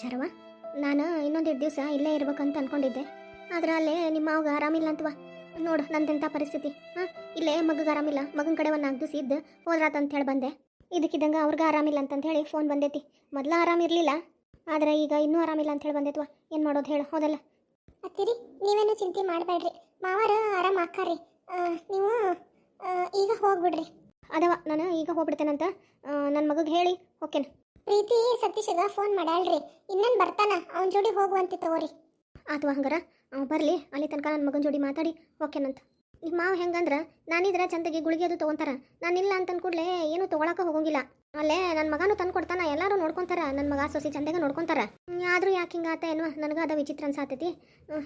ಶರವ ನಾನು ಇನ್ನೊಂದೆರಡು ದಿವಸ ಇಲ್ಲೇ ಇರ್ಬೇಕಂತ ಅನ್ಕೊಂಡಿದ್ದೆ. ಆದ್ರೆ ಅಲ್ಲೇ ನಿಮ್ಮ ಅವಾಗ ಆರಾಮಿಲ್ಲ ಅಂತವಾ ನೋಡು ನಂದೆಂಥ ಪರಿಸ್ಥಿತಿ. ಹಾಂ ಇಲ್ಲೇ ಮಗಗೆ ಆರಾಮಿಲ್ಲ ಮಗನ ಕಡೆ ಒಂದು ನಾಲ್ಕು ದಿವಸ ಇದ್ದು ಹೋದ್ರಾತ ಅಂತ ಹೇಳಿ ಬಂದೆ. ಇದಕ್ಕಿದ್ದಂಗೆ ಅವ್ರಿಗೆ ಆರಾಮಿಲ್ಲ ಅಂತಂತ ಹೇಳಿ ಫೋನ್ ಬಂದೈತಿ. ಮೊದಲು ಆರಾಮಿರಲಿಲ್ಲ ಆದ್ರೆ ಈಗ ಇನ್ನೂ ಆರಾಮಿಲ್ಲ ಅಂತ ಹೇಳಿ ಬಂದೈತ್ವ. ಏನು ಮಾಡೋದು ಹೇಳು ಹೌದಲ್ಲ. ಅತ್ತಿರಿ ನೀವೇನು ಚಿಂತೆ ಮಾಡಬೇಡ್ರಿ. ಮಾವಾರ ಆರಾಮ ಹಾಕಾರಿ ನೀವು ಈಗ ಹೋಗ್ಬಿಡ್ರಿ. ಅದವ ನಾನು ಈಗ ಹೋಗ್ಬಿಡ್ತೇನಂತ ನನ್ನ ಮಗಗೆ ಹೇಳಿ ಹೋಗ್ತೇನೆ ಪ್ರೀತಿ ಸತೀಶಗ ಫೋನ್ ಮಾಡಾಳ್ರಿ. ಇನ್ನೇನು ಬರ್ತಾನ? ಅವನ ಜೋಡಿ ಹೋಗುವಂತೆ ತಗೋರಿ. ಆತು ಹಂಗಾರ? ಅವ್ ಬರಲಿ, ಅಲ್ಲಿ ತನಕ ನನ್ನ ಮಗನ ಜೋಡಿ ಮಾತಾಡಿ. ಓಕೆನಂತ. ನಿಮ್ಮ ಮಾವ ಹೆಂಗಂದ್ರೆ ನಾನಿದ್ರೆ ಚಂದಗೆ ಗುಳಿಗೆ ಅದು ತೊಗೊಂತಾರ. ನಾನಿಲ್ಲ ಅಂತನ್ ಕೂಡಲೇ ಏನು ತಗೊಳಕ ಹೋಗೋಂಗಿಲ್ಲ. ಅಲ್ಲೇ ನನ್ನ ಮಗನೂ ತಂದು ಕೊಡ್ತಾನ, ಎಲ್ಲರೂ ನೋಡ್ಕೊಂತಾರ. ನನ್ನ ಮಗ ಸೊಸಿ ಚಂದಗೆ ನೋಡ್ಕೊಂತಾರ. ಆದರೂ ಯಾಕೆ ಹಿಂಗಾತ ಏನೋ? ನನಗೆ ಅದ ವಿಚಿತ್ರ ಅನ್ಸಾತೈತಿ.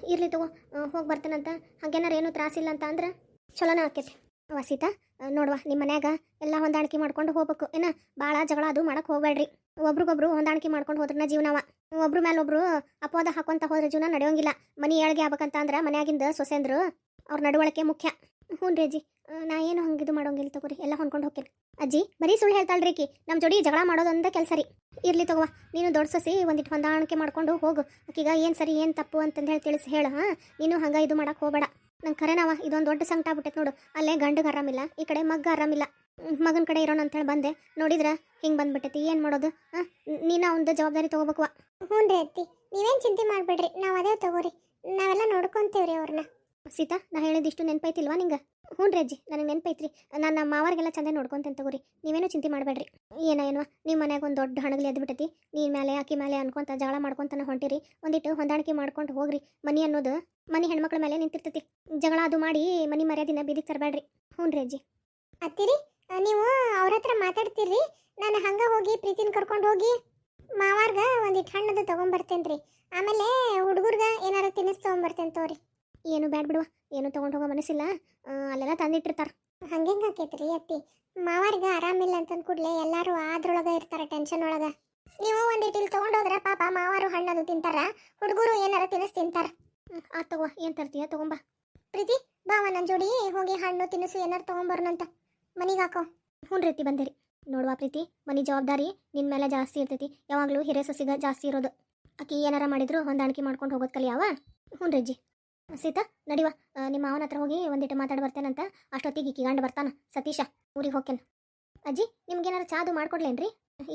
ಇರ್ಲಿ ತಗೋ ಹೋಗಿ ಬರ್ತೇನಂತ. ಹಾಗೇನಾರ ಏನು ತ್ರಾಸಿಲ್ಲ ಅಂತ ಅಂದ್ರೆ? ಚಲೋನ ಆಕೈತಿ. ವಸೀತಾ ನೋಡುವ ನಿಮ್ಮ ಮನ್ಯಾಗ ಎಲ್ಲ ಹೊಂದಾಣಿಕೆ ಮಾಡ್ಕೊಂಡು ಹೋಗ್ಬೇಕು. ಏನ ಭಾಳ ಜಗಳ ಅದು ಮಾಡಕ್ ಹೋಗ್ಬೇಡ್ರಿ. ಒಬ್ರಿಗೊಬ್ರು ಹೊಂದಾಣಿಕೆ ಮಾಡ್ಕೊಂಡು ಹೋದ್ರನ ಜೀವನವ. ಒಬ್ರು ಮೇಲೆ ಒಬ್ರು ಅಪವಾದ ಹಾಕೊಂತ ಹೋದ್ರೆ ಜೀವನ ನಡೆಯೋಂಗಿಲ್ಲ. ಮನಿ ಏಳ್ಗೆ ಆಗ್ಬೇಕಂತ ಅಂದ್ರೆ ಮನ್ಯಾಗಿಂದ ಸೊಸೆಂದ್ರು ಅವ್ರ ನಡವಳಿಕೆ ಮುಖ್ಯ. ಹ್ಞೂ ರೀ ಅಜ್ಜಿ ನಾ ಏನು ಹಂಗಿದು ಮಾಡೋಂಗಿಲ್ಲ ತಗೋರಿ, ಎಲ್ಲ ಹೊಂದ್ಕೊಂಡು ಹೋಗ್ತೀನಿ ಅಜ್ಜಿ, ಬರೀ ಸುಳ್ಳು ಹೇಳ್ತಾಳ್ರಿ ಆಕಿ ನಮ್ಮ ಜೋಡಿ ಜಗಳ ಮಾಡೋದೊಂದ ಕೆಲಸ ರೀ. ಇರ್ಲಿ ತಗೋ ನೀನು ದೊಡ್ಡ ಸಸಿ ಒಂದಿಟ್ಟು ಹೊಂದಾಣಿಕೆ ಮಾಡ್ಕೊಂಡು ಹೋಗು. ಆಕೀಗ ಏನು ಸರಿ, ಏನು ತಪ್ಪು ಅಂತಂದು ಹೇಳಿ, ತಿಳಿಸಿ, ಹೇಳು, ಹಾಂ? ನೀನು ಹಂಗೆ ಇದು ಮಾಡಕ್ಕೆ ಹೋಗಬೇಡ. ನಂಗೆ ಖರೇನವ ಇದೊಂದು ದೊಡ್ಡ ಸಂಕಟ ಆಗ್ಬಿಟ್ಟೈತೆ ನೋಡು. ಅಲ್ಲೇ ಗಂಡಗೆ ಆರಾಮಿಲ್ಲ ಈ ಕಡೆ ಮಗ್ಗ ಆರಾಮಿಲ್ಲ ಮಗನ ಕಡೆ ಇರೋಣ ಅಂತೇಳಿ ಬಂದೆ. ನೋಡಿದ್ರೆ ಹಿಂಗೆ ಬಂದ್ಬಿಟ್ಟೈತಿ, ಏನು ಮಾಡೋದು? ಹಾಂ, ನೀನು ಅವನದು ಜವಾಬ್ದಾರಿ ತಗೋಬೇಕು ಹ್ಞೂ ರೀ ಅತ್ತಿ, ನೀವೇನು ಚಿಂತೆ ಮಾಡಬೇಡ್ರಿ, ನಾವು ಅದೇ ತಗೋರಿ. ನಾವೆಲ್ಲ ನೋಡ್ಕೊತೀವ್ರಿ ಅವ್ರನ್ನ ಸೀತಾ, ನಾ ಹೇಳಿದಿಷ್ಟು ನೆನಪೈತಿಲ್ವಾ ನಿಂಗೆ? ಹ್ಞೂ ಅಜ್ಜಿ, ನನಗೆ ನೆನಪೈತ್ರಿ ನಾನು ನಮ್ಮ ಮಾವರಿಗೆಲ್ಲ ಚಂದ ನೋಡ್ಕೊಂತೇನೆ ತಗೋರಿ ನೀವೇನು ಚಿಂತೆ ಮಾಡಬೇಡ್ರಿ. ಏನ ಏನವ ನಿಮ್ಮ ಮನ್ಯಾಗ ಒಂದು ದೊಡ್ಡ ಹಣಗಲಿ ಎದ್ಬಿಟ್ಟೈತಿ ನೀನ್ ಮೇಲೆ ಆಕಿ ಮೇಲೆ ಅನ್ಕೊಂತ ಜಾಳ ಮಾಡ್ಕೊಂತನ ಹೊಂಟಿರಿ. ಒಂದಿಟ್ಟು ಹೊಂದಾಣಿಕೆ ಮಾಡ್ಕೊಂಡು ಹೋಗ್ರಿ. ಮನಿ ಅನ್ನೋದು ಮನಿ ಹೆಣ್ಮಕ್ಳ ಮೇಲೆ ನಿಂತಿರ್ತೈತಿ. ಜಗಳ ಅದು ಮಾಡಿ ಮನಿ ಮರ್ಯಾದಿನ ಬೀದಿಗೆ ತರಬೇಡ್ರಿ ಹ್ಞೂ ಅಜ್ಜಿ. ಅತ್ತಿರಿ ನೀವು ಅವ್ರ ಹತ್ರ ಮಾತಾಡ್ತೀರಿ. ನಾನು ಹಂಗ ಹೋಗಿ ಪ್ರೀತಿನ ಕರ್ಕೊಂಡು ಹೋಗಿ ಮಾವಾರ್ಗ ಒಂದಿಟ್ಟು ಹಣ್ಣದು ತೊಗೊಂಬರ್ತೇನೆ ರೀ ಆಮೇಲೆ ಹುಡುಗರ್ಗ ಏನಾರ ತಿನ್ನಿಸ್ ತೊಗೊಂಬರ್ತೇನೆ ತಗೋರಿ ಏನು ಬ್ಯಾಡ್ ಬಿಡುವ ಏನು ತೊಗೊಂಡು ಹೋಗೋ ಮನಸ್ಸಿಲ್ಲ. ಅಲ್ಲೆಲ್ಲ ತಂದಿಟ್ಟಿರ್ತಾರ. ಹಂಗೆಂಗ್ ಹಾಕೈತ್ರಿ ಅತ್ತಿ? ಮಾವಾರಿಗೆ ಆರಾಮಿಲ್ಲ ಅಂತಂದ್ ಕೂಡ್ಲೆ ಎಲ್ಲರೂ ಅದ್ರೊಳಗೆ ಇರ್ತಾರೆ ಟೆನ್ಷನ್ ಒಳಗ. ನೀವು ಒಂದಿಟ್ಟು ಇಲ್ಲಿ ತಗೊಂಡೋದ್ರ ಪಾಪ ಮಾವಾರು ಹಣ್ಣದು ತಿಂತಾರ ಹುಡುಗರು ಏನಾರ ತಿನ್ನಿಸ್ ತಿಂತಾರ. ಆ ತಗೋ ಏನು ತರ್ತೀಯ ತಗೊಂಬಾ ಪ್ರೀತಿ ಬಾವ ನನ್ನ ಜೋಡಿ ಹೋಗಿ ಹಣ್ಣು ತಿನಿಸು ಏನಾರು ತಗೊಂಬರ್ನಂತ ಮನಿಗೆ ಹಾಕೋ. ಹ್ಞೂ ರೀತಿ ಬಂದಿರಿ ನೋಡುವ ಪ್ರೀತಿ ಮನಿ ಜವಾಬ್ದಾರಿ ನಿನ್ನ ಮೇಲೆ ಜಾಸ್ತಿ ಇರ್ತೈತಿ. ಯಾವಾಗಲೂ ಹಿರೇ ಸಸಿಗ ಜಾಸ್ತಿ ಇರೋದು. ಅಕ್ಕಿ ಏನಾರ ಮಾಡಿದ್ರು ಹೊಂದಾಣಿಕೆ ಮಾಡ್ಕೊಂಡು ಹೋಗೋದು ಕಲಿಯಾವ ಹ್ಞೂ ರಜ್ಜಿ ಸೀತಾ, ನಡಿವ. ನಿಮ್ಮ ಮಾವನ ಹತ್ರ ಹೋಗಿ ಒಂದಿಟ್ಟು ಮಾತಾಡಿ ಬರ್ತೇನಂತ ಅಷ್ಟೊತ್ತಿಗೆ ಕಿಗಂಡು ಗಂಡ ಬರ್ತಾನ. ಸತೀಶ, ಊರಿಗೆ ಹೋಗ್ತೇನೆ. ಅಜ್ಜಿ ನಿಮ್ಗೇನಾರು ಚಾದು ಮಾಡ್ಕೊಡ್ಲೇನ್ರಿ?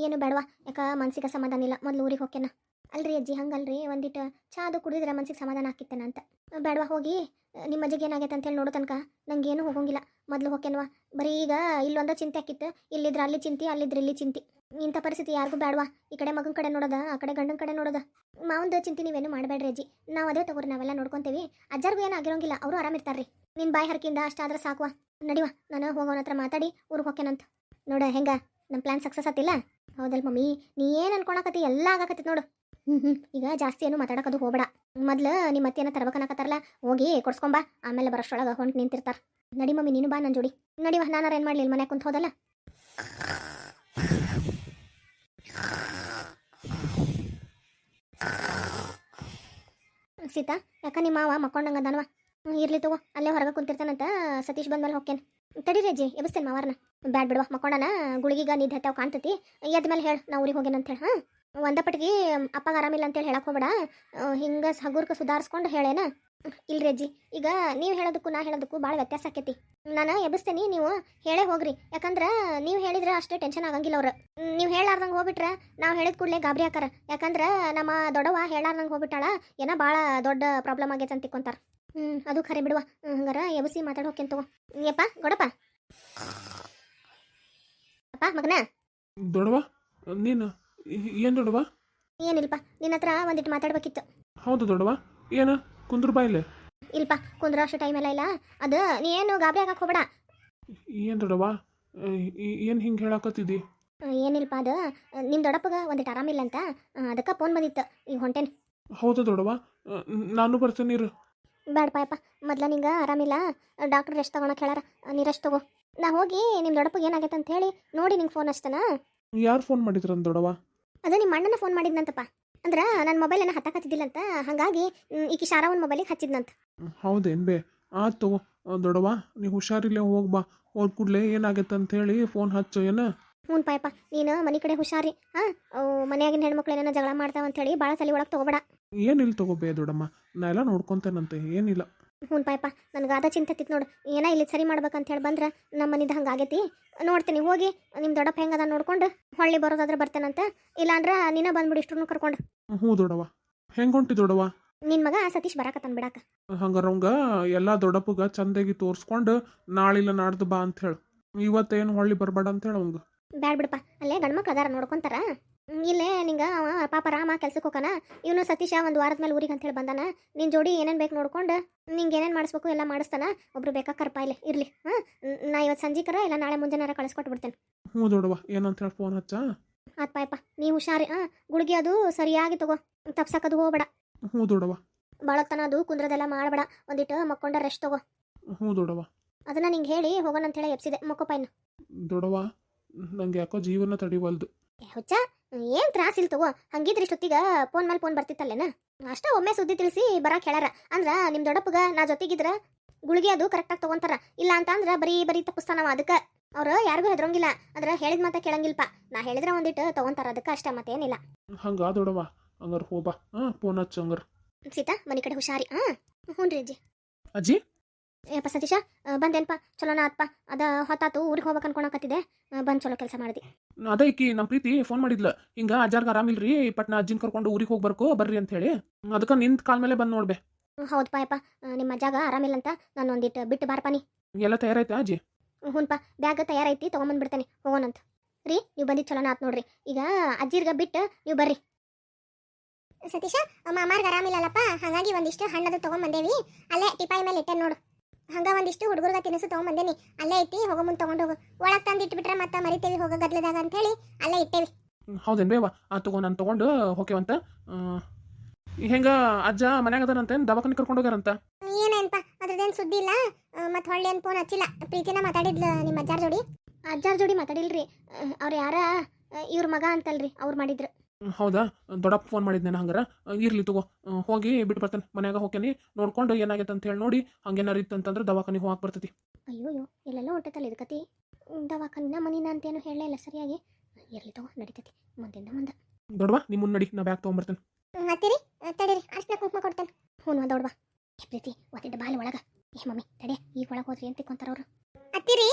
ಏನು ಬೇಡವಾ, ಯಾಕ ಮನ್ಸಿಗೆ ಸಮಾಧಾನ ಇಲ್ಲ. ಮೊದಲು ಊರಿಗೆ ಹೋಗ್ತೇನೆ. ಅಲ್ರಿ ಅಜ್ಜಿ, ಹಂಗಲ್ರಿ. ಒಂದಿಟ್ಟು ಚಾದು ಕುಡಿದ್ರೆ ಮನ್ಸಿಗೆ ಸಮಾಧಾನ ಆಕಿತ್ತೇನ ಅಂತ. ಬೇಡವಾ, ಹೋಗಿ. ನಿಮ್ಮ ಅಜ್ಜಿಗೆ ಏನಾಗೈತೆ ಅಂತೇಳಿ ನೋಡೋ ತನಕ ನಂಗೇನು ಹೋಗಂಗಿಲ್ಲ. ಮೊದಲು ಹೋಗ್ತೇನವ. ಬರೀ ಈಗ ಇಲ್ಲೊಂದ ಚಿಂತೆ ಆಕಿತ್ತು ಇಲ್ಲಿದ್ರೆ ಅಲ್ಲಿ ಚಿಂತೆ, ಅಲ್ಲಿದ್ರೆ ಇಲ್ಲಿ ಚಿಂತಿ. ಇಂಥ ಪರಿಸ್ಥಿತಿ ಯಾರಿಗೂ ಬೇಡವಾ? ಈ ಕಡೆ ಮಗನ ಕಡೆ ನೋಡೋದ, ಆ ಕಡೆ ಗಂಡನ ಕಡೆ ನೋಡೋದ. ಮಾವಂದು ಚಿಂತೆ ನೀವೇನು ಮಾಡಬೇಡ್ರಿ ಅಜ್ಜಿ. ನಾವು ಅದೇ ತಗೋರಿ, ನಾವೆಲ್ಲ ನೋಡ್ಕೊಂತೇವಿ. ಅಜ್ಜರ್ಗೂ ಏನು ಆಗಿರೋಂಗಿಲ್ಲ, ಅವರು ಆರಾಮಿರ್ತಾರ್ರಿ ನಿನ್ನ ಬಾಯಿ ಹರಕಿಂದ ಅಷ್ಟಾದ್ರೆ ಸಾಕುವ. ನಡಿವಾ, ನಾನು ಹೋಗೋನ ಹತ್ರ ಮಾತಾಡಿ, ಊರಿಗೆ ಹೋಗ್ಯನಂತ ನೋಡ, ಹೆಂಗ? ನಮ್ಮ ಪ್ಲಾನ್ ಸಕ್ಸಸ್ ಆತಿಲ್ಲ ಹೌದಲ್ ಮಮ್ಮಿ, ನೀ ಏನು ಅನ್ಕೊಳಕತ್ತಿ? ಎಲ್ಲ ಆಗಾಕತ್ತಿ ನೋಡು. ಈಗ ಜಾಸ್ತಿ ಏನು ಮಾತಾಡಕದು ಹೋಗಬೇಡ. ಮೊದ್ಲು ನಿಮ್ಮ ಅತ್ತೆನ ತರ್ಬೇಕನ್ನಕತ್ತಾರಲ್ಲ ಹೋಗಿ ಕೊಡ್ಸ್ಕೊಂಬಾ ಆಮೇಲೆ ಬರೋಷ್ಟೊಳಗೆ ಹೊಂಟು ನಿಂತಿರ್ತಾರೆ. ನಡಿ ಮಮ್ಮಿ, ನೀನು ಬಾ ನನ್ನ ಜೋಡಿ. ನಡಿವ ಮಾಡಲಿ? ಮನೆ ಕುಂತ ಹೋದಲ್ಲ? ಸೀತಾ, ಯಾಕ ನಿಮ್ಮ ಮಾವ ಮಕ್ಕೊಂಡಂಗ ಅದಾನವ? ಇರ್ಲಿ ತಗೋ, ಅಲ್ಲೇ ಹೊರಗೆ ಕುಂತಿರ್ತಾನಂತ ಸತೀಶ್ ಬಂದ್ಮೇಲೆ ಹೋಗ್ತೇನೆ. ತಡಿ ರಜ್ಜಿ ಎಬ್ಸ್ತೇನೆ ಮಾವಾರನ. ಬ್ಯಾಡ್ ಬಿಡುವ, ಮಕ್ಕೊಂಡನ, ಗುಳಿಗಿಗ ನಿದ್ದೆ ಹತ್ತಾವ ಕಾಣ್ತತಿ. ಎದ್ದ ಮೇಲೆ ಹೇಳು, ನಾ ಊರಿಗೆ ಹೋಗೇನ ಅಂತ ಹಾಂ? ಒಂದ ಪಟ್ಟಿಗೆ ಅಪ್ಪಗ ಆರಾಮಿಲ್ಲ ಅಂತೇಳಿ ಹೇಳಕ್ ಹೋಗ್ಬೇಡ. ಹಿಂಗೆ ಹಗುರ್ಕ ಸುಧಾರಿಸ್ಕೊಂಡು ಹೇಳೇನ? ಇಲ್ರಿ ಅಜ್ಜಿ ಈಗ ನೀವು ಹೇಳೋದಕ್ಕೂ ನಾ ಹೇಳೋದಕ್ಕೂ ಭಾಳ ವ್ಯತ್ಯಾಸ ಆಕೈತಿ. ನಾನು ಎಬ್ಸ್ತೇನೆ ನೀವು ಹೇಳೇ ಹೋಗ್ರಿ. ಯಾಕಂದ್ರೆ ನೀವು ಹೇಳಿದ್ರೆ ಅಷ್ಟೇ ಟೆನ್ಷನ್ ಆಗಂಗಿಲ್ಲ ಅವ್ರು. ನೀವು ಹೇಳಾರ್ದಂಗೆ ಹೋಗ್ಬಿಟ್ರೆ ನಾವು ಹೇಳಿದ ಕೂಡಲೇ ಗಾಬರಿ ಹಾಕಾರ ಯಾಕಂದ್ರೆ ನಮ್ಮ ದೊಡ್ಡವ ಹೇಳಾರ್ದಂಗೆ ಹೋಗ್ಬಿಟ್ಟಾಳ ಏನೋ ಭಾಳ ದೊಡ್ಡ ಪ್ರಾಬ್ಲಮ್ ಆಗೈತೆ ಅಂತ ತಿಕ್ಕೊಂತಾರೆ ಹ್ಞೂ ಅದು ಖರೆ ಬಿಡುವ. ಹಂಗಾರ ಎಬ್ಸಿ ಮಾತಾಡ್ ಹೋಕೆ ತಗೋ. ಯಪ್ಪ ಗೊಡಪ್ಪ. ಅಪ್ಪ ಮಗನ. ದೊಡವ ನೀನು ಏನು ದೊಡವ ಏನಿಲ್ಲಪ್ಪ ನಿನ್ನ ಹತ್ರ ಒಂದಿಟ್ಟು ಮಾತಾಡ್ಬೇಕಿತ್ತು. ಹೌದು ದೊಡವ ಏನು? ಕುಂದ್ರ ಬಾಯಿಲೆ. ಇಲ್ಪ ಕುಂದ್ರ ಅಷ್ಟು ಟೈಮ್ ಎಲ್ಲ ಇಲ್ಲ. ಅದು ನೀ ಏನು ಗಾಬರಿ ಆಗಕ್ಕೆ ಹೋಗಬೇಡ. ಏನು ದೊಡವ ಏನು ಹಿಂಗೆ ಹೇಳಕತ್ತಿದ್ದಿ ಏನಿಲ್ಲಪ್ಪ ಏನಿಲ್ಪ ಅದು ನಿಮ್ಮ ದೊಡ್ಡಪ್ಪಗ ಒಂದಿಟ್ಟು ಆರಾಮಿಲ್ಲ ಅಂತ ಅದಕ್ಕೆ ಫೋನ್ ಬಂದಿತ್ತು. ಈಗ ಹೊಂಟೇನೆ. ಹೌದು ದೊಡವ ನಾನು ಬರ್ತೇನೆ ಇರು. ಬೇಡಪ್ಪ ಮೊದ್ಲ ನಿಂಗೆ ಆರಾಮಿಲ್ಲ ಡಾಕ್ಟ್ರ್ ರೆಸ್ಟ್ ತಗೊಳಕ್ಕೆ ಹೇಳಾರ ನೀ ರೆಸ್ಟ್ ತಗೋ. ನಾ ಹೋಗಿ ನಿಮ್ಮ ದೊಡ್ಡಪ್ಪಗೆ ಏನಾಗೈತೆ ಅಂತ ಹೇಳಿ ನೋಡಿ ನಿಂಗೆ ಫೋನ್ ಹಚ್ತಾನ? ಯಾರು ಫೋನ್ ಮಾಡಿದ್ರಂತ ದೊಡವ ಅದು ನಿಮ್ಮ ಅಣ್ಣನ ಫೋನ್ ಮಾಡಿದ್ನಂತಪ್ಪ. ಅಂದ್ರೆ ನನ್ನ ಮೊಬೈಲ್ ಏನೋ ಹತ್ತಕತ್ತಿದ್ದಿಲ್ಲಂತ ಹಾಗಾಗಿ ಹಂಗಾಗಿ ಈಕಿ ಶಾರವನ್ ಮೊಬೈಲಿಗೆ ಹಚ್ಚಿದ್ನಂತ. ಹೌದೇನು ಬೇ? ಆತು ತಗೋ ದೊಡವ ನೀವು ಹುಷಾರಿಲ್ಲೇ ಹೋಗಿ ಬಾ. ಹೋದ ಕೂಡಲೇ ಏನಾಗೈತೆ ಅಂತ ಹೇಳಿ ಫೋನ್ ಹಚ್ಚು ಏನು? ಹ್ಞೂ ಪಾಯಪ್ಪ ನೀನು ಮನೆ ಕಡೆ ಹುಷಾರಿ ಹಾಂ ಮನೆಯಾಗಿನ ಹೆಣ್ಮಕ್ಳು ಏನೇನೋ ಜಗಳ ಮಾಡ್ತಾವ ಅಂತೇಳಿ ಭಾಳ ತಲೆ ಒಳಗೆ ತಗೋಬೇಡ. ಏನಿಲ್ಲ ತಗೋಬೇ ದೊಡಮ್ಮ ನಾ ಎಲ್ಲ ನೋಡ್ಕೊಂತೇನಂತೆ ಏನಿಲ್ಲ. ಹ್ಞೂ ಪಾಯಪ್ಪ ನನಗೆ ಅದ ಚಿಂತೆ ತಿತ್ತು ನೋಡು. ಏನೋ ಇಲ್ಲಿ ಸರಿ ಮಾಡ್ಬೇಕಂತ ಹೇಳಿ ಬಂದ್ರೆ ನಮ್ಮ ಮನಿದು ಹಂಗೆ ಆಗೈತಿ. ನೋಡ್ತೀನಿ ಹೋಗಿ. ನಿಮ್ಮ ದೊಡ್ಡಪ್ಪ ಹೆಂಗದ ನೋಡ್ಕೊಂಡು ಹೊಳ್ಳಿ ಬರೋದಾದ್ರೆ ಬರ್ತೇನಂತ. ಇಲ್ಲಾಂದ್ರೆ ನೀನೇ ಬಂದ್ಬಿಡು ಇಷ್ಟನ್ನು ಕರ್ಕೊಂಡು. ಹ್ಞೂ ದೊಡ್ಡವ ಹೆಂಗೆ ಹೊಂಟಿ ದೊಡವ ನಿನ್ನ ಮಗ ಸತೀಶ್ ಬರಾಕತ್ತಾನ ಬಿಡಾಕ. ಹಂಗಾರ ಅವಂಗ ಎಲ್ಲ ದೊಡ್ಡಪ್ಪಗ ಚಂದಾಗಿ ತೋರಿಸ್ಕೊಂಡು ನಾಳಿಲ್ಲ ನಾಡ್ದು ಬಾ ಅಂತ ಹೇಳು. ಇವತ್ತೇನು ಹೊಳ್ಳಿ ಬರಬೇಡ ಅಂತ ಹೇಳು ಅವಂಗ. ಬ್ಯಾಡ್ ಬಿಡಪ್ಪ ಅಲ್ಲೇ ಗಂಡ್ಮಕ್ಳು ಅದಾರ ನೋಡ್ಕೊಂತಾರ. ಇಲ್ಲೇ ನಿಂಗೆ ಅವ ಪಾಪ ರಾಮ ಕೆಲ್ಸಕ್ಕೆ ಹೋಗಾನ ಇವನು ಸತೀಶ ಒಂದು ವಾರದ ಮೇಲೆ ಊರಿಗೆ ಅಂತೇಳಿ ಬಂದಾನ ನಿನ್ನ ಜೋಡಿ ಏನೇನು ಬೇಕು ನೋಡ್ಕೊಂಡು ನಿಂಗೆ ಏನೇನು ಮಾಡಿಸ್ಬೇಕು ಎಲ್ಲ ಮಾಡಿಸ್ತಾನ ಒಬ್ರು ಬೇಕಾ ಕರ್ಪ ಇಲ್ಲೇ ಇರಲಿ ಹಾಂ? ನಾ ಇವತ್ತು ಸಂಜೆಕರ ಇಲ್ಲ ನಾಳೆ ಮುಂಜಾನೆ ಕಳಿಸ್ಕೊಟ್ಟು ಬಿಡ್ತೇನೆ. ಹ್ಞೂ ದೊಡವ ಏನಂತ ಹೇಳಿ ಫೋನ್ ಹಚ್ಚ ನೀವು ಹುಷಾರಿ ಹಾಂ? ಗುಳಿಗೆ ಅದು ಸರಿಯಾಗಿ ತಗೋ ತಪ್ಸಕ್ಕದು ಹೋಗ್ಬೇಡ. ಹ್ಞೂ ದೊಡವ ಬಾಳತ್ತನ ಅದು ಕುಂದ್ರದೆಲ್ಲ ಮಾಡಬೇಡ ಒಂದಿಟ್ಟು ಮಕ್ಕೊಂಡ ರೆಸ್ಟ್ ತಗೋ. ಹ್ಞೂ ದೊಡವ ಅದನ್ನ ನಿಂಗೆ ಹೇಳಿ ಹೋಗೋಣ ಅಂತ ಹೇಳಿ ಎಪ್ಸಿದೆ ಮಕ್ಕೋಪ ಇನ್ನು. ದೊಡವ ನಂಗೆ ಯಾಕೋ ಜೀವನ ತಡಿವಲ್ದು. ಹುಚ್ಚ ಏನ್ ತ್ರಾಸ ಇಲ್ಲ ತಗೋ? ಹಂಗಿದ್ರೆ ಇಷ್ಟೊತ್ತಿಗ ಫೋನ್ ಮೇಲೆ ಫೋನ್ ಬರ್ತಿತ್ತಲ್ಲೇನ? ಅಷ್ಟ ಒಮ್ಮೆ ಸುದ್ದಿ ತಿಳಿಸಿ ಬರಾಕ್ ಹೇಳಾರ ಅಂದ್ರ ನಿಮ್ ದೊಡ್ಡಪ್ಪಗ ನಾ ಜೊತೆಗಿದ್ರ ಗುಳಿಗೆ ಅದು ಕರೆಕ್ಟಾಗಿ ತಗೊಂತಾರ. ಇಲ್ಲ ಅಂತ ಅಂದ್ರ ಬರೀ ಬರೀ ತಪ್ಪಿಸ್ತಾನವ ಅದಕ್ಕ. ಅವ್ರು ಯಾರಿಗೂ ಹೆದರಂಗಿಲ್ಲ. ಅಂದ್ರ ಹೇಳಿದ ಮಾತ ಕೇಳಂಗಿಲ್ಪ. ನಾ ಹೇಳಿದ್ರೆ ಒಂದಿಟ್ಟು ತಗೊಂತಾರ ಅದಕ್ಕ ಅಷ್ಟ ಮತ್ತೇನಿಲ್ಲ. ಹಂಗ ದೊಡವ ಹಂಗಾರ ಹೋಬಾ ಹಾಂ ಫೋನ್ ಹಚ್ಚ ಹಂಗಾರ. ಸೀತಾ ಮನಿ ಕಡೆ ಹುಷಾರಿ. ಹಾ ಹ್ಞೂ ರೀ ಅಜ್ಜಿ. ಅಜ್ಜಿ? ಏಪ್ಪ ಸತೀಶ? ಬಂದೇನಪ್ಪ? ಬಂದೇನ್ಪ ಚಲೋನ ಆತ್ಪ. ಅದ ಹೊತ್ತಾತು ಊರಿಗೆ ಹೋಗ್ಬೇಕು ಅನ್ಕೊಳಕತ್ತಿದೆ ಬಂದು ಚಲೋ ಕೆಲಸ ಮಾಡಿದಿ. ಅದೇ ಈಕಿ ನಮ್ಮ ಪ್ರೀತಿ ಫೋನ್ ಮಾಡಿದ್ಲ. ಹಿಂಗ ಅಜ್ಜಾರ್ಗ ಆರಾಮಿಲ್ರಿ ಪಟ್ನ ಅಜ್ಜಿನ ಕರ್ಕೊಂಡು ಊರಿಗೆ ಹೋಗ್ಬರ್ಕು ಬರ್ರಿ ಅಂತ ಹೇಳಿ. ಅದಕ್ಕೆ ನಿಂತ ಕಾಲ ಮೇಲೆ ಬಂದು ನೋಡ್ಬೆ. ಹೌದು ಪಾಯಪ್ಪ. ನಿಮ್ಮ ಅಜ್ಜಾಗ ಆರಾಮಿಲ್ಲಂತ ನಾನು ಒಂದಿಟ್ಟು ಬಿಟ್ಟು ಬಾರ್ಪಾನಿ ಎಲ್ಲ ತಯಾರೈತಾ ಅಜ್ಜಿ? ಹ್ಞೂನ್ಪ ಬ್ಯಾಗ್ ತಯಾರೈತಿ ಹೋಗೋಣ ಹೋಗೋಣಂತ ರೀ ನೀವು ಬಂದಿದ್ದು ಚಲೋನ ಆತ್ ನೋಡ್ರಿ. ಈಗ ಅಜ್ಜಿರ್ಗ ಬಿಟ್ಟು ನೀವು ಬರ್ರಿ. ಸತೀಶ ಮಾಮಾರ್ಗ ಆರಾಮಿಲ್ಲಲ್ಲಪ್ಪ ಹಾಗಾಗಿ ಒಂದಿಷ್ಟು ಹಣ್ಣದು ತೊಗೊಂಬಂದೇವಿ. ಅಲ್ಲೇ ಟಿಪಾಯಿ ಮೇಲೆ ಇಟ್ಟೆ ನೋಡು. ಹಂಗ ಒಂದಿಷ್ಟು ಹುಡುಗರ್ಗ ತಿನಿಸು ತಗೊಂಬಂದೇನಿ ಅಲ್ಲೇ ಐತಿ ಹೋಗೋ ಮುಂದೆ ತಗೊಂಡು ಹೋಗು. ಒಳಗೆ ತಂದು ಇಟ್ಬಿಟ್ರೆ ಮತ್ತೆ ಮರಿತೇವಿ ಹೋಗೋ ಗದ್ಲದಾಗ ಅಂತೇಳಿ ಅಲ್ಲೇ ಇಟ್ಟೇವಿ. ಹೌದೇನು ಬೇವ ಆ ತಗೋ ನಾನು ತೊಗೊಂಡು ಹೋಗ್ಯವಂತ ಹೆಂಗ ಅಜ್ಜ ಮನ್ಯಾಗ ಅದಾರಂತೆ ದವಾಖಾನೆ ಕರ್ಕೊಂಡು ಹೋಗ್ಯಾರಂತ? ಏನೇನಪ್ಪ ಅದ್ರದ್ದೇನು ಸುದ್ದಿ ಇಲ್ಲ. ಮತ್ತೆ ಹೊಳ್ಳಿ ಏನು ಫೋನ್ ಹಚ್ಚಿಲ್ಲ. ಪ್ರೀತಿನ ಮಾತಾಡಿದ್ಲು ನಿಮ್ಮ ಅಜ್ಜಾರ್ ಜೋಡಿ? ಅಜ್ಜಾರ ಜೋಡಿ ಮಾತಾಡಿಲ್ರಿ. ಅವ್ರು ಯಾರ? ಇವ್ರ ಮಗ ಅಂತಲ್ರಿ ಅವ್ರು ಮಾಡಿದ್ರು. ಹೌದಾ? ದೊಡ್ಡಪ್ಪ ಫೋನ್ ಮಾಡಿದ್ನೇನ ಹಂಗಾರ. ಇರ್ಲಿ ತಗೋ. ಹೋಗಿ ಬಿಟ್ಟು ಬರ್ತಾನೆ. ಮನ್ಯಾಗ ಹೋಗ್ಯಾನಿ ನೋಡ್ಕೊಂಡು ಏನಾಗೈತೆ ಅಂತ ಹೇಳಿ ನೋಡಿ. ಹಂಗೇನಾರು ಇತ್ತು ಅಂತಂದ್ರೆ ದವಾಖಾನಿಗೆ ಹೋಗಕ್ಕೆ ಬರ್ತೈತಿ. ಅಯ್ಯೋಯ್ಯೋ ಎಲ್ಲೆಲ್ಲ ಹೊಂಟೈತಲ್ಲ ಇದು ಕತಿ ದವಾಖಾನಿನ ಮನಿನ ಅಂತೇನು ಹೇಳಲೇ ಇಲ್ಲ ಸರಿಯಾಗಿ. ಇರ್ಲಿ ತಗೋ ನಡೀತೈತಿ. ಮುಂದಿಂದ ಮುಂದೆ. ದೊಡ್ಡವಾ ನಿಮ್ಮ ಮುನ್ನಡಿ ನಾ ಬ್ಯಾಗ್ ತೊಗೊಂಬರ್ತೇನೆ. ಹತ್ತಿರಿ ತಡೀರಿ. ಅರ್ಶನ ಕುಂಕುಮ ಕೊಡ್ತೇನೆ. ಹ್ಞೂ ದೊಡ್ಡವಾ ಏ ಪ್ರೀತಿ ಒಂದಿಟ್ಟು ಬಾಲ ಒಳಗ. ಏ ಮಮ್ಮಿ ತಡೆ. ಈಗ ಒಳಗೆ ಹೋದ್ರಿ ಅಂತ ತಿಕ್ಕೊಂತಾರ ಅವರು. ಅತ್ತಿರಿ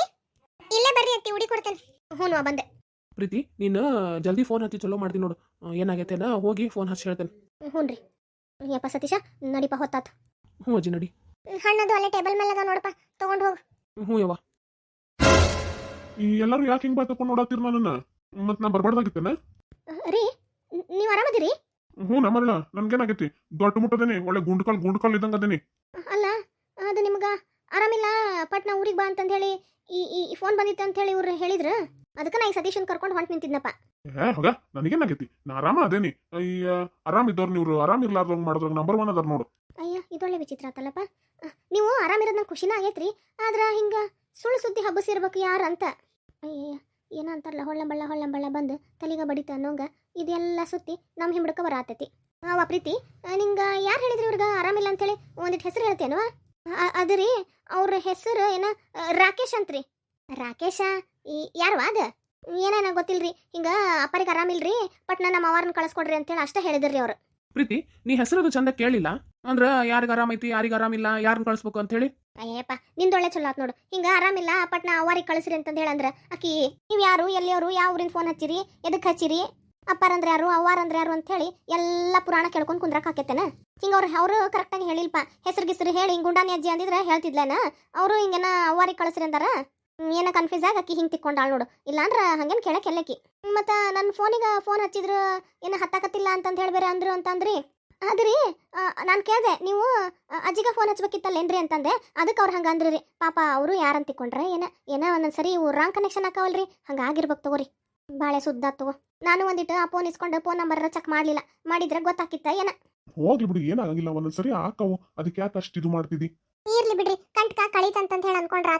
ಇಲ್ಲೇ ಬರ್ರಿ ಅತ್ತಿ ಉಡಿ ಕೊಡ್ತೇನೆ. ಹ್ಞೂ ಬಂದೆ. ಪ್ರೀತಿ ನೀನು ಜಲ್ದಿ ಫೋನ್ ಹಚ್ಚಿ ಚಲೋ ಮಾಡ್ತೀನಿ ನೋಡು. ಆ, ಏನಾಗೈತೆ ನಾ ಹೋಗಿ ಫೋನ್ ಹಚ್ಚಿ ಹೇಳ್ತೇನೆ. ಹ್ಞೂ ರೀ. ಯಪ್ಪ ಸತೀಶ ನಡಿಪ ಹೊತ್ತಾತು. ಹ್ಞೂ ಅಜ್ಜಿ ನಡಿ. ಹಣ್ಣದು ಅಲ್ಲೇ ಟೇಬಲ್ ಮೇಲೆ ಅದ ನೋಡಪ್ಪ ತಗೊಂಡು ಹೋಗು. ಹ್ಞೂ ಯವ್ವ. ಈ ಎಲ್ಲರೂ ಯಾಕೆ ಹಿಂಗೆ ಬಾಯ್ತಪ್ಪ ನೋಡತ್ತೀರ ನನ್ನ ಮತ್ತೆ ನಾ ಬರಬಾರ್ದಾಗಿತ್ತೇನೆ? ರೀ ನೀವು ಆರಾಮದಿರಿ ಹ್ಞೂ ನಮ್ಮಲ್ಲ ನನ್ಗೇನಾಗೈತಿ? ದೊಡ್ಡ ಮುಟ್ಟದೇನಿ ಒಳ್ಳೆ ಗುಂಡ್ಕಾಲ್ ಗುಂಡ್ಕಾಲ್ ಇದ್ದಂಗೆ ಅದೇನಿ. ಅಲ್ಲ ಅದು ನಿಮ್ಗೆ ಆರಾಮಿಲ್ಲ ಪಟ್ನಾ ಊರಿಗೆ ಬಾ ಅಂತಂದು ಹೇಳಿ ಈ ಈ ಫೋನ್ ಬಂದಿತ್ತು ಅಂತ ಹೇಳಿ ಇವ್ರು ಹೇಳಿದ್ರು? ಅದಕ್ಕೆ ನಾ ಈ ಸತೀಶನ್ ಕರ್ಕೊಂಡು ಹೊಂಟು ನಿಂತಿದ್ನಪ್ಪ. ಏ ಹೋಗ ನನಗೇನಾಗೈತಿ? ನಾ ಆರಾಮ ಅದೇನಿ. ಅಯ್ಯ ಆರಾಮ ಇದ್ದವ್ರು ನೀವು ಆರಾಮ ಇರ್ಲಾರ್ದಂಗ್ ಮಾಡಿದ್ರಾಗ ನಂಬರ್ ಒನ್ ಅದಾರ ನೋಡು. ಅಯ್ಯ ಇದೊಳ್ಳೆ ವಿಚಿತ್ರ ಆತಲ್ಲಪ್ಪ. ಅಹ್, ನೀವು ಆರಾಮಿರೋದ್ ನಂಗೆ ಖುಷಿನ ಆಗೈತ್ರಿ ಆದ್ರೆ ಹಿಂಗೆ ಸುಳ್ಳು ಸುದ್ದಿ ಹಬ್ಬಸಿರ್ಬೇಕು ಯಾರು ಅಂತ ಅಯ್ಯಯ್ಯ ಏನೋ ಅಂತಾರಲ್ಲ ಹೊಳ್ಳಂಬಳ್ಳ ಹೊಳ್ಳಂಬಳ್ಳ ಬಂದು ತಲೆಗೆ ಬಡಿತ ಅನ್ನೋಂಗ ಇದೆಲ್ಲ ಸುತ್ತಿ ನಮ್ಮ ಹಿಂಬಡ್ಕ ಬರಾತೈತಿ. ಅವ ಪ್ರೀತಿ ನಿಂಗೆ ಯಾರು ಹೇಳಿದ್ರಿ ಇವ್ರಿಗೆ ಆರಾಮಿಲ್ಲ ಅಂತೇಳಿ? ಒಂದಿಟ್ಟು ಹೆಸರು ಹೇಳ್ತೇನೋ? ಅದು ರೀ ಅವ್ರ ಹೆಸರು ಏನ ಆ, ರಾಕೇಶ್ ಅಂತ್ರಿ. ರಾಕೇಶ? ಯಾರು ಅದ? ಏನೇನ ಗೊತ್ತಿಲ್ರಿ? ಹಿಂಗ ಅಪ್ಪರಿಗೆ ಆರಾಮಿಲ್ರಿ ಬಟ್ ನಮ್ಮ ಮಾವಾರನ್ ಕಳಿಸ್ಕೊಡ್ರಿ ಅಂತೇಳಿ ಅಷ್ಟೇ ಹೇಳಿದ್ರಿ ಅವ್ರು. ಪ್ರೀತಿ ನೀ ಹೆಸರದು ಚಂದ ಕೇಳಿಲ್ಲ ಅಂದ್ರ ಯಾರಿಗೆ ಆರಾಮೈತಿ ಯಾರಿಗೆ ಆರಾಮಿಲ್ಲ ಯಾರನ್ನ ಕಳಿಸ್ಬೇಕು ಅಂತ ಹೇಳಿ ಅಯ್ಯಪ್ಪ ನಿಂದೊಳ್ಳೆ ಚಲೋ ಆತ್ ನೋಡು. ಹಿಂಗ ಆರಾಮಿಲ್ಲ ಪಟ್ನ ಅವಾರಿ ಕಳಿಸ್ರಿ ಅಂತಂದು ಹೇಳಂದ್ರ ಅಕ್ಕಿ ನೀವು ಯಾರು ಎಲ್ಲಿಯವರು ಯಾವ ಊರಿನ ಫೋನ್ ಹಚ್ಚಿರಿ ಎದಕ್ಕೆ ಹಚ್ಚಿರಿ ಅಪ್ಪಾರಂದ್ರೆ ಯಾರು ಅವ್ವಾರಂದ್ರೆ ಯಾರು ಅಂತ ಹೇಳಿ ಎಲ್ಲ ಪುರಾಣ ಕೇಳ್ಕೊಂಡು ಕುಂದ್ರಕ್ ಹಾಕೈತೇನ ಹಿಂಗ ಅವ್ರು ಅವರು ಕರೆಕ್ಟಾಗಿ ಹೇಳಿಲ್ಪ. ಹೆಸರು ಗಿಸ್ರು ಹೇಳಿ ಗುಂಡಾನಿ ಅಜ್ಜಿ ಅಂದಿದ್ರೆ ಹೇಳ್ತಿದ್ಲೇನ? ಅವರು ಹಿಂಗೇನ ಅವ್ವಾರಿಗೆ ಕಳಿಸ್ರಿ ಅಂದಾರ? ಏನ ಕನ್ಫ್ಯೂಸ್ ಆಗಿ ಅಕ್ಕಿ ಹಿಂಗೆ ತಿಕ್ಕೊಂಡಾಳ ನೋಡು. ಇಲ್ಲಾಂದ್ರ ಹಂಗೇನು ಕೇಳಕ್ಕೆ ಎಲ್ಲಕ್ಕಿ ಮತ್ತು ನನ್ನ ಫೋನಿಗೆ ಫೋನ್ ಹಚ್ಚಿದ್ರು ಏನು ಹತ್ತಾಕತ್ತಿಲ್ಲ ಅಂತಂದು ಹೇಳ್ಬೇರೆ ಅಂದ್ರು ಅಂತಂದ್ರಿ. ಅದ್ರಿ ನಾನು ಕೇಳಿದೆ ನೀವು ಅಜ್ಜಿಗೆ ಫೋನ್ ಹಚ್ಬೇಕಿತ್ತಲ್ಲೇನ್ರಿ ಅಂತಂದೆ. ಅದಕ್ಕೆ ಅವ್ರು ಹಂಗೆ ಅಂದ್ರಿ ಪಾಪ ಅವರು ಯಾರಂತ ತಿಕ್ಕೊಂಡ್ರೆ ಏನ ಏನೋ ಒಂದೊಂದು ಸರಿ ಇವು ರಾಂಗ್ ಕನೆಕ್ಷನ್ ಹಾಕವಲ್ರಿ. ಹಂಗೆ ಆಗಿರ್ಬೇಕು ತಗೋರಿ. ಬಾಳೆ ಸುದ್ದ ತಗೋ. ನಾನು ಒಂದಿಟ್ಟು ಆ ಫೋನ್ ಇಸ್ಕೊಂಡು ಫೋನ್ ನಂಬರ್ ಚೆಕ್ ಮಾಡಲಿಲ್ಲ. ಮಾಡಿದ್ರೆ ಗೊತ್ತಾಕಿತ್ತ ಏನ? ಹೋಗ್ಲಿ ಬಿಡು ಏನಾಗಂಗಿಲ್ಲ ಒಂದೊಂದ್ಸರಿ ಹಾಕವು. ಅದಕ್ಕೆ ಯಾಕೆ ಅಷ್ಟು ಇದು ಮಾಡ್ತಿದಿ? ಇರ್ಲಿ ಬಿಡ್ರಿ. ಕಂಟ್ಕ ಕಳಿತಂತ ಹೇಳಿ ಅನ್ಕೊಂಡ್ರ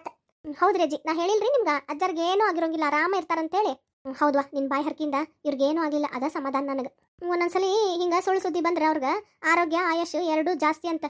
ಆತ ರಜಿ. ನಾ ಹೇಳಿಲ್ರಿ ನಿಮ್ಗೆ ಅಜ್ಜರ್ಗೆ ಏನೂ ಆಗಿರೋಂಗಿಲ್ಲ ಆರಾಮ ಇರ್ತಾರಂತೇಳಿ. ಹೇಳಿ ಹೌದ್ವಾ ನಿನ್ನ ಬಾಯಿ ಹರ್ಕಿಂದ ಇವ್ರಿಗೆ ಏನೂ ಆಗಿಲ್ಲ ಅದ ಸಮಾಧಾನ ನನಗೆ. ಒಂದೊಂದ್ಸಲಿ ಹಿಂಗೆ ಸುಳ್ಳು ಸುದ್ದಿ ಬಂದ್ರೆ ಅವ್ರಿಗೆ ಆರೋಗ್ಯ ಆಯಸ್ಸು ಎರಡೂ ಜಾಸ್ತಿ ಅಂತ.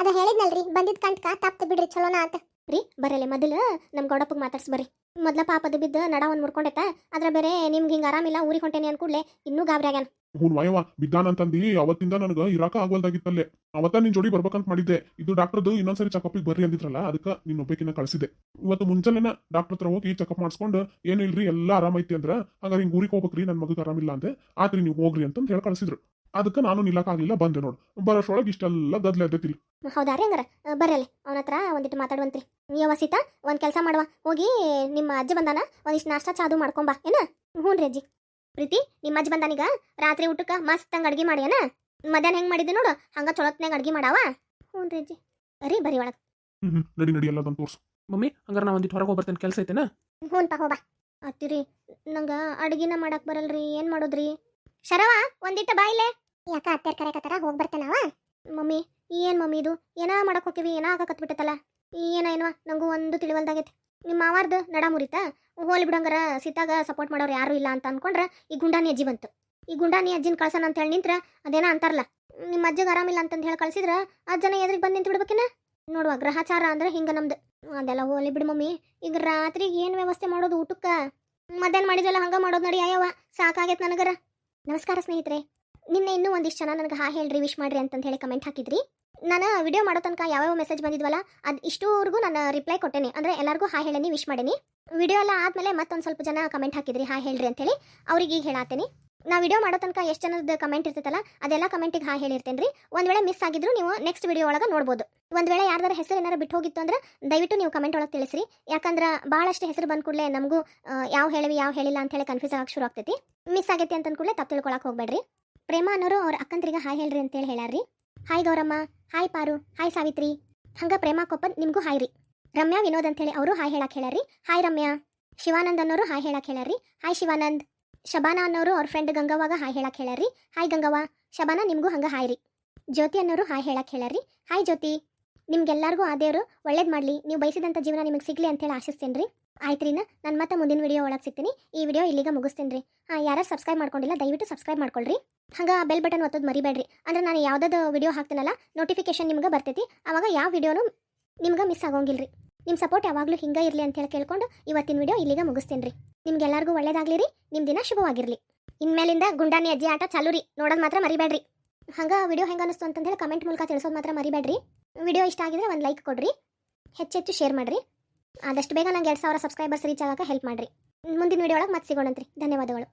ಅದ ಹೇಳಿದ್ನಲ್ರಿ ಬಂದಿದ್ ಕಂಟ್ಕ ತಪ್ತು ಬಿಡ್ರಿ ಚಲೋನ ಅಂತ. ರೀ ಬರಲಿ ಮೊದಲು ನಮ್ಮ ಗೌಡಪ್ಪಗೆ ಮಾತಾಡ್ಸಿ ಬರ್ರಿ. ಮೊದ್ಲ ಪಾಪದ ಬಿದ್ದು ನಡ ಒಂದು ಮುರ್ಕೊಂಡೈತ ಅದ್ರ ಬೇರೆ ನಿಮ್ಗೆ ಹಿಂಗೆ ಆರಾಮಿಲ್ಲ ಊರಿಗೆ ಹೊಂಟೇನಿ ಅನ್ಕೂಡ್ಲೆ ಇನ್ನೂ ಗಾಬರಿ ಆಗ್ಯಾನ. ಹುನ್ ವಯವ ಬಿದ್ದಾನಂತಂದಿ ಅವತ್ತಿಂದ ನನಗ ಇರಾಕ ಆಗ್ವಲ್ದಾಗಿತ್ತಲ್ಲೇ. ಅವತ್ತ ನಿನ್ ಜೋಡಿ ಬರ್ಬೇಕಂತ ಮಾಡಿದ್ದೆ. ಇದು ಡಾಕ್ಟರ್ದು ಇನ್ನೊಂದ್ಸರಿ ಚೆಕಪ್ಗೆ ಬರ್ರಿ ಅಂದಿದ್ರಲ್ಲ, ಅದಕ್ಕೆ ನಿನ್ನ ಒಬ್ಬಕಿನ ಕಳಿಸಿದೆ ಇವತ್ತು ಮುಂಚೆನೆ ಡಾಕ್ಟರ್ ಹತ್ರ ಹೋಗಿ ಚೆಕಪ್ ಮಾಡಿಸ್ಕೊಂಡು ಏನಿಲ್ರಿ ಎಲ್ಲ ಆರಾಮೈತಿ ಅಂದ್ರ, ಹಂಗಾರೆ ಹಿಂಗ್ ಊರಿಗೆ ಹೋಗ್ಬೇಕ್ರಿ ನನ್ನ ಮಗಗೆ ಆರಾಮಿಲ್ಲ ಅಂದೆ. ಆತ್ರಿ, ನೀವು ಹೋಗ್ರಿ ಅಂತ ಹೇಳಿ ಕಳಿಸಿದ್ರು. ಅದಕ್ಕೆ ನಾನು ನಿಲ್ಲಕ್ಕಾಗಲಿಲ್ಲ ಬಂದೆ ನೋಡು. ಬರೋಷ್ರೊಳಗೆ ಇಷ್ಟೆಲ್ಲ ಗದ್ಲ ಎದ್ದೈತಿಲ್ಲ ಹೌದಾ ರೀ ಹಂಗಾರ ಬರ್ರಲ್ಲಿ, ಅವನ ಹತ್ರ ಒಂದಿಟ್ಟು ಮಾತಾಡುವಂತ್ರಿ. ಯವ್ವ ಸೀತಾ, ಒಂದು ಕೆಲಸ ಮಾಡುವ, ಹೋಗಿ ನಿಮ್ಮ ಅಜ್ಜಿ ಬಂದಾನ, ಒಂದಿಷ್ಟು ನಾಷ್ಟ ಚಾದು ಮಾಡ್ಕೊಂಬಾ, ಏನ? ಹ್ಞೂ ರೀ ಅಜ್ಜಿ. ಪ್ರೀತಿ ನಿಮ್ಮ ಅಜ್ಜಿ ಬಂದಾನೀಗ ರಾತ್ರಿ ಊಟಕ್ಕೆ ಮಸ್ತ್ ಹಂಗೆ ಅಡ್ಗೆ ಮಾಡ್ಯಾನ ಏನ? ಮಧ್ಯಾಹ್ನ ಹೆಂಗೆ ಮಾಡಿದ್ದೆ ನೋಡು ಹಂಗೆ ಚೊಲೋತ್ನಾಗ ಅಡ್ಗೆ ಮಾಡಾವ? ಹ್ಞೂ ರೀ ಅಜ್ಜಿ. ಅರಿ ಬರಿ ಒಳಗೆ. ಹ್ಞೂ ನಡಿ ನಡಿ ಎಲ್ಲ ತೋರ್ಸು. ಮಮ್ಮಿ ಹಂಗಾರೆ ನಾ ಒಂದಿಟ್ಟು ಹೊರಗೆ ಹೋಗ್ಬರ್ತೇನೆ ಕೆಲಸ ಐತೆನಾ? ಹ್ಞೂನ್ಪ ಹೋಗ್ಬಾ ಅತ್ತಿರಿ ನಂಗೆ ಅಡ್ಗಿನ ಮಾಡಕ್ಕೆ ಬರಲ್ರಿ ಏನು ಮಾಡೋದ್ರಿ? ಶರವ ಒಂದಿಟ್ಟು ಬಾಯಿಲೆ ಯಾಕ ಅತ್ತೆರ್ ಕರೆಕತ್ತಾರ ಹೋಗಿ ಬರ್ತೇನವ ಮಮ್ಮಿ ಏನು ಮಮ್ಮಿ ಇದು? ಏನಾ ಮಾಡಕ್ ಹೋಗಿವಿ ಏನೋ ಆಗಕತ್ಬಿಟ್ಟೈತಲ್ಲ ಏನ ಏನವ? ನಂಗೂ ಒಂದು ತಿಳಿವಲ್ದಾಗೈತಿ. ನಿಮ್ಮ ಮಾವಾರ್ದು ನಡ ಮುರಿತಾ ಹೋಲಿ ಬಿಡಂಗರ ಸೀತಾಗ ಸಪೋರ್ಟ್ ಮಾಡೋರು ಯಾರು ಇಲ್ಲ ಅಂತ ಅನ್ಕೊಂಡ್ರ ಈ ಗುಂಡಾನಿ ಅಜ್ಜಿ ಬಂತು. ಈ ಗುಂಡಾನಿ ಅಜ್ಜಿನ ಕಳ್ಸೋಣ ಅಂತ ಹೇಳಿ ನಿಂತ್ರ ಅದೇನ ಅಂತಾರಲ್ಲ, ನಿಮ್ಮ ಅಜ್ಜಿಗೆ ಆರಾಮಿಲ್ಲ ಅಂತಂದು ಹೇಳಿ ಕಳ್ಸಿದ್ರ ಜನ ಎದ್ರಿಗೆ ಬಂದು ನಿಂತು ಬಿಡ್ಬೇಕಿನ ನೋಡುವ, ಗ್ರಹಚಾರ ಅಂದ್ರೆ ಹಿಂಗೆ ನಮ್ದು. ಅದೆಲ್ಲ ಹೋಲಿ ಬಿಡು ಮಮ್ಮಿ. ಈಗ ರಾತ್ರಿಗೆ ಏನು ವ್ಯವಸ್ಥೆ ಮಾಡೋದು ಊಟಕ್ಕ? ಮಧ್ಯಾಹ್ನ ಮಾಡಿದ್ವಲ್ಲ, ಹಂಗ ಮಾಡೋದು ನಡಿ ಅಯ್ಯವ ಸಾಕಾಗೈತೆ ನನಗರ. ನಮಸ್ಕಾರ ಸ್ನೇಹಿತರೆ. ನಿನ್ನೆ ಇನ್ನೂ ಒಂದಿಷ್ಟು ಜನ ನನಗೆ ಹಾ ಹೇಳ್ರಿ, ವಿಶ್ ಮಾಡ್ರಿ ಅಂತಂದು ಹೇಳಿ ಕಮೆಂಟ್ ಹಾಕಿದ್ರಿ. ನಾನು ವಿಡಿಯೋ ಮಾಡೋ ತನಕ ಯಾವ್ಯಾವ ಮೆಸೇಜ್ ಬಂದಿದ್ವಲ್ಲ, ಅದು ಇಷ್ಟೂವರೆಗೂ ನಾನು ರಿಪ್ಲೈ ಕೊಟ್ಟೇನಿ. ಅಂದರೆ ಎಲ್ಲರಿಗೂ ಹಾಯ್ ಹೇಳೇನಿ ವಿಶ್ ಮಾಡೇನಿ. ವಿಡಿಯೋ ಎಲ್ಲ ಆದಮೇಲೆ ಮತ್ತೊಂದು ಸ್ವಲ್ಪ ಜನ ಕಮೆಂಟ್ ಹಾಕಿದ್ರಿ ಹಾಯ್ ಹೇಳ್ರಿ ಅಂತೇಳಿ ಅವ್ರಿಗೆ ಈಗ ಹೇಳಾತೇನಿ. ನಾ ವಿಡಿಯೋ ಮಾಡೋ ತನಕ ಎಷ್ಟು ಜನದ ಕಮೆಂಟ್ ಇರ್ತೈತಲ್ಲ, ಅದೆಲ್ಲ ಕಮೆಂಟಿಗೆ ಹಾ ಹೇಳಿರ್ತೇನೆ ರೀ ಒಂದು ವೇಳೆ ಮಿಸ್ ಆಗಿದ್ರು ನೀವು ನೆಕ್ಸ್ಟ್ ವಿಡಿಯೋ ಒಳಗೆ ನೋಡ್ಬೋದು. ಒಂದು ವೇಳೆ ಯಾರ್ದಾರ ಹೆಸರು ಏನಾರು ಬಿಟ್ಟು ಹೋಗಿತ್ತು ಅಂದ್ರೆ, ದಯವಿಟ್ಟು ನೀವು ಕಮೆಂಟ್ ಒಳಗೆ ತಿಳಿಸ್ರಿ. ಯಾಕಂದ್ರೆ ಭಾಳಷ್ಟು ಹೆಸರು ಬಂದ ಕೂಡಲೇ ನಮಗೂ ಯಾವ ಹೇಳಿವಿ, ಯಾವ ಹೇಳಿಲ್ಲ ಅಂತ ಹೇಳಿ ಕನ್ಫ್ಯೂಸ್ ಆಗಕ್ಕೆ ಶುರು ಆಗ್ತೈತಿ. ಮಿಸ್ ಆಗೈತಿ ಅಂತ ಕೂಡಲೇ ತಪ್ಪು ತಿಳ್ಕೊಳಕ್ಕೆ ಹೋಗಬೇಡ್ರಿ. ಪ್ರೇಮ ಅನ್ನೋರು ಅವ್ರ ಅಕ್ಕಂದ್ರಿಗೆ ಹಾಯ್ ಹೇಳ್ರಿ ಅಂತೇಳಿ ಹೇಳ್ಯಾರ್ರಿ. Hi Gowramma, hi Paru, hi Savitri. ಹಂಗ ಪ್ರೇಮ ಕೊಪ್ಪನ್ ನಿಮ್ಗೂ ಹಾಯ್ ರೀ. ರಮ್ಯಾ ವಿನೋದ್ ಅಂತೇಳಿ ಅವರು ಹಾಯ್ ಹೇಳಕ್ ಹೇಳ್ಯಾರ್ರಿ ಹಾಯ್ ರಮ್ಯಾ. ಶಿವಾನಂದ್ ಅನ್ನೋರು ಹಾಯ್ ಹೇಳಕ್ ಹೇಳ್ಯಾರ್ರಿ ಹಾಯ್ ಶಿವಾನಂದ್. ಶಬಾನಾ ಅನ್ನೋರು ಅವ್ರ ಫ್ರೆಂಡ್ ಗಂಗವಾಗ ಹಾಯ್ ಹೇಳಕ್ ಹೇಳ್ಯಾರ್ರಿ ಹಾಯ್ ಗಂಗವ್ವ. ಶಬಾನಾ ನಿಮ್ಗೂ ಹಂಗ ಹಾಯ್ ರೀ. ಜ್ಯೋತಿ ಅನ್ನೋರು ಹಾಯ್ ಹೇಳಕ್ ಹೇಳ್ಯಾರ್ರಿ ಹಾಯ್ ಜ್ಯೋತಿ. ನಿಮ್ಗೆಲ್ಲರಿಗೂ ಆ ದೇವರು ಒಳ್ಳೇದು ಮಾಡಲಿ. ನೀವು ಬಯಸಿದಂಥ ಜೀವನ ನಿಮಗೆ ಸಿಗಲಿ ಅಂತೇಳಿ ಆಶಿಸ್ತೀನಿ ರೀ. ಆಯ್ತ್ರಿನ ನಾನು ಮತ್ತೆ ಮುಂದಿನ ವಿಡಿಯೋ ಒಳಗೆ ಸಿಗ್ತೀನಿ. ಈ ವಿಡಿಯೋ ಇಲ್ಲಿಗೆ ಮುಗಿಸ್ತೀನಿ ರೀ. ಹಾಂ ಯಾರು ಸಬ್ಸ್ಕ್ರೈಬ್ ಮಾಡ್ಕೊಂಡಿಲ್ಲ, ದಯವಿಟ್ಟು ಸಬ್ಸ್ಕ್ರೈಬ್ ಮಾಡ್ಕೊಳ್ರಿ. ಹಂಗೆ ಬೆಲ್ ಬಟನ್ ಒತ್ತೋದು ಮರಿಬೇಡ್ರಿ. ಅಂದ್ರೆ ನಾನು ಯಾವುದಾದ್ರು ವಿಡಿಯೋ ಹಾಕ್ತೀನಲ್ಲ ನೋಟಿಫಿಕೇಶನ್ ನಿಮ್ಗೆ ಬರ್ತೈತಿ. ಅವಾಗ ಯಾವ ವಿಡಿಯೋನು ನಿಮ್ಗೆ ಮಿಸ್ ಆಗೋಂಗಿಲ್ಲ ರೀ ನಿಮ್ಮ ಸಪೋರ್ಟ್ ಯಾವಾಗಲೂ ಹಿಂಗೆ ಇರಲಿ ಅಂತೇಳಿ ಕೇಳ್ಕೊಂಡು ಇವತ್ತಿನ ವಿಡಿಯೋ ಇಲ್ಲಿಗೆ ಮುಗಿಸ್ತೀನಿ ರೀ ನಿಮ್ಗೆಲ್ಲರಿಗೂ ಒಳ್ಳೇದಾಗಲಿ ರೀ ನಿಮ್ಮ ದಿನ ಶುಭವಾಗಿರಲಿ. ಇನ್ಮೇಲಿಂದ ಗುಂಡಾನಿ ಅಜ್ಜಿ ಆಟ ಚಾಲು ರೀ ನೋಡೋದು ಮಾತ್ರ ಮರಿಬೇಡ್ರಿ. ಹಂಗೆ ವಿಡಿಯೋ ಹೆಂಗೆ ಅನಿಸ್ತು ಅಂತಂದೇಳಿ ಕಮೆಂಟ್ ಮೂಲಕ ತಿಳಿಸೋದು ಮಾತ್ರ ಮರಿಬೇಡ್ರಿ. ವಿಡಿಯೋ ಇಷ್ಟ ಆಗಿದ್ರೆ ಒಂದು ಲೈಕ್ ಕೊಡ್ರಿ. ಹೆಚ್ಚೆಚ್ಚು ಶೇರ್ ಮಾಡಿರಿ. ಆದಷ್ಟು ಬೇಗ ನಂಗೆ ಎರಡು ಸಾವಿರ ಸಬ್ಸ್ಕ್ರೈಬರ್ಸ್ ರೀಚ್ ಆಗಕ್ಕೆ ಹೆಲ್ಪ್ ಮಾಡಿರಿ. ಮುಂದಿನ ವಿಡಿಯೋ ಒಳಗೆ ಮತ್ತೆ ಸಿಗೋಣಂತ್ರಿ. ಧನ್ಯವಾದಗಳು.